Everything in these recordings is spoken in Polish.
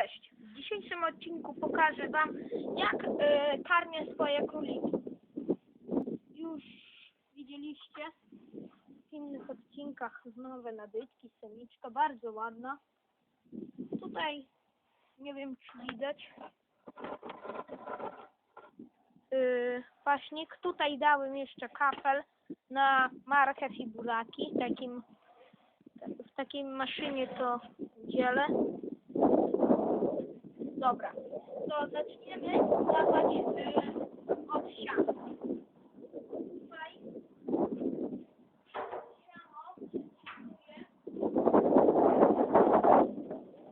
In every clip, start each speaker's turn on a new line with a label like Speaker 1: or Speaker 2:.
Speaker 1: Cześć! W dzisiejszym odcinku pokażę Wam, jak e, karmię swoje króliki. Już widzieliście w innych odcinkach nowe nabytki, samiczka, bardzo ładna. Tutaj, nie wiem czy widać, yy, paśnik. Tutaj dałem jeszcze kapel na marchew i buraki. Takim, w takiej maszynie to dzielę. Dobra, to zaczniemy. Dawać y, od siana. Tutaj.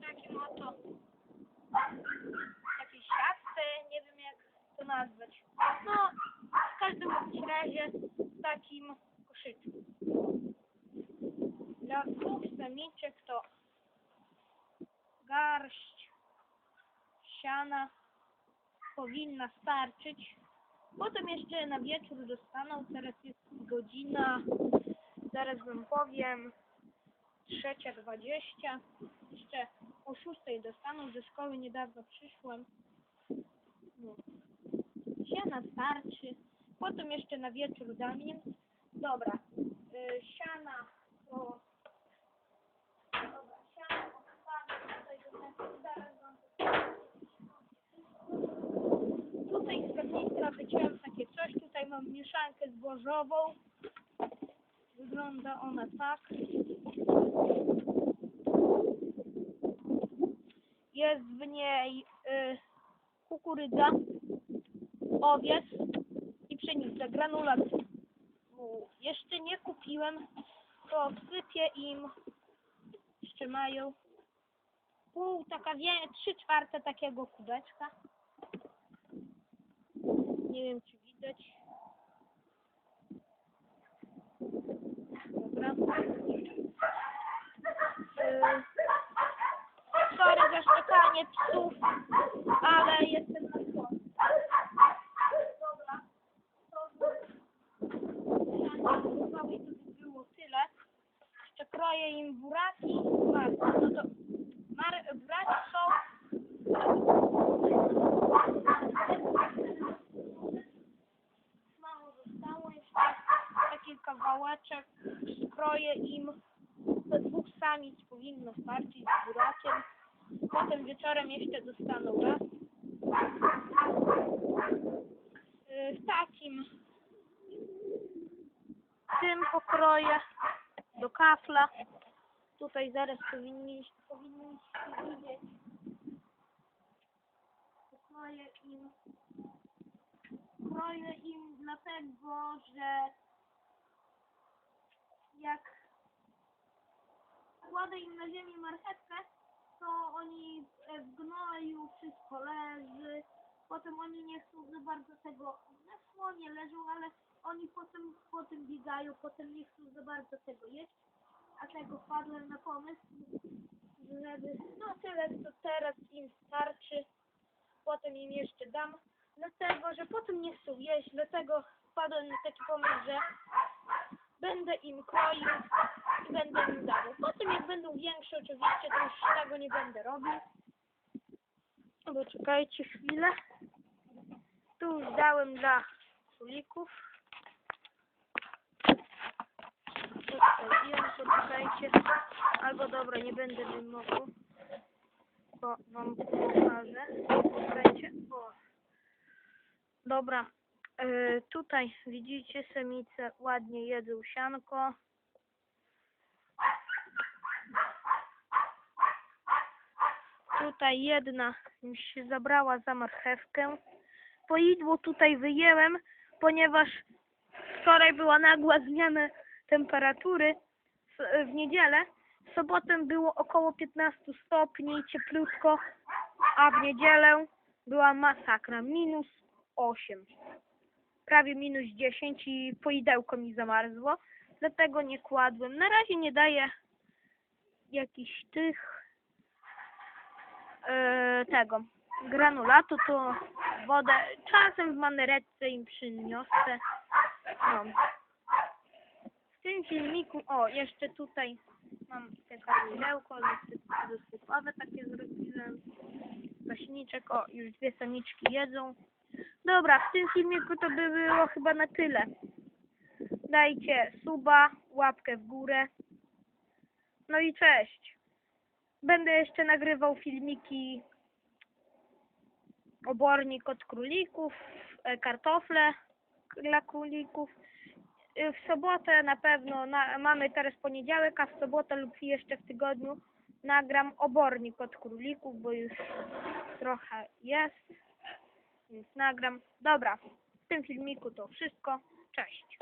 Speaker 1: Takim oto takiej siatce, nie wiem jak to nazwać. No, w każdym razie takim koszyczku. Dla dwóch samiczek to garść siana powinna starczyć. Potem jeszcze na wieczór dostaną, teraz jest godzina, zaraz wam powiem, trzecia dwadzieścia. Jeszcze o szóstej dostaną, ze szkoły niedawno przyszłem. No. Siana starczy. Potem jeszcze na wieczór dam im. Dobra, y, siana to... Dobra, siana postawię tutaj do tego, zaraz wam Tutaj z karniska wyciąłem takie coś. Tutaj mam mieszankę zbożową. Wygląda ona tak. Jest w niej y, kukurydza, owiec i pszenica, granulat. Jeszcze nie kupiłem, to wsypię im, jeszcze mają pół, taka wie, trzy czwarte takiego kubeczka. Nie wiem, czy widać. Dobra. Yy, sorry za szczekanie psów, ale jestem na słońcu. Dobra. To z małej to by było tyle. Jeszcze kroję im buraki. Mar- No to mar- buraki są mało zostało jeszcze kawałeczek skroję im do dwóch samic powinno starczyć z burakiem. Potem wieczorem jeszcze dostaną raz. Yy, w takim tym pokroję do kafla. Tutaj zaraz powinni, powinniście widzieć. Pokroję im kroję im dlatego, że jak kładę im na ziemi marchewkę, to oni w gnoju wszystko leży, potem oni nie chcą za bardzo tego, na słonie leżą, ale oni potem, potem biegają, potem nie chcą za bardzo tego jeść, a tego wpadłem na pomysł, żeby, no tyle co teraz im starczy, potem im jeszcze dam, dlatego, że potem nie chcą jeść, dlatego wpadłem na taki pomysł, że będę im kroił i będę im dawał. Potem jak będą większe oczywiście, to już tego nie będę robił. Bo czekajcie chwilę. Tu już dałem dla królików. Zostawiłem, poczekajcie. Albo dobra, nie będę wyjmował. Bo wam pokażę. Poczekajcie. O. Dobra, e, tutaj widzicie samice ładnie jedzą sianko. Tutaj jedna już się zabrała za marchewkę. Poidło tutaj wyjęłem, ponieważ wczoraj była nagła zmiana temperatury w niedzielę. W sobotę było około 15 stopni, cieplutko, a w niedzielę była masakra, minus 8, prawie minus 10 i poidełko mi zamarzło, dlatego nie kładłem. Na razie nie daję jakichś tych e, tego granulatu, to wodę czasem w maneretce im przyniosę. No. W tym filmiku, o jeszcze tutaj mam te karmidełko, dosyp- dosypowe takie zrobiłem. samiczek. O, już dwie samiczki jedzą. Dobra, w tym filmiku to by było chyba na tyle. Dajcie suba, łapkę w górę. No i cześć. Będę jeszcze nagrywał filmiki obornik od królików, e, kartofle dla królików. Y, W sobotę na pewno, na, mamy teraz poniedziałek, a w sobotę lub jeszcze w tygodniu nagram obornik od królików, bo już trochę jest, więc nagram. Dobra, w tym filmiku to wszystko. Cześć.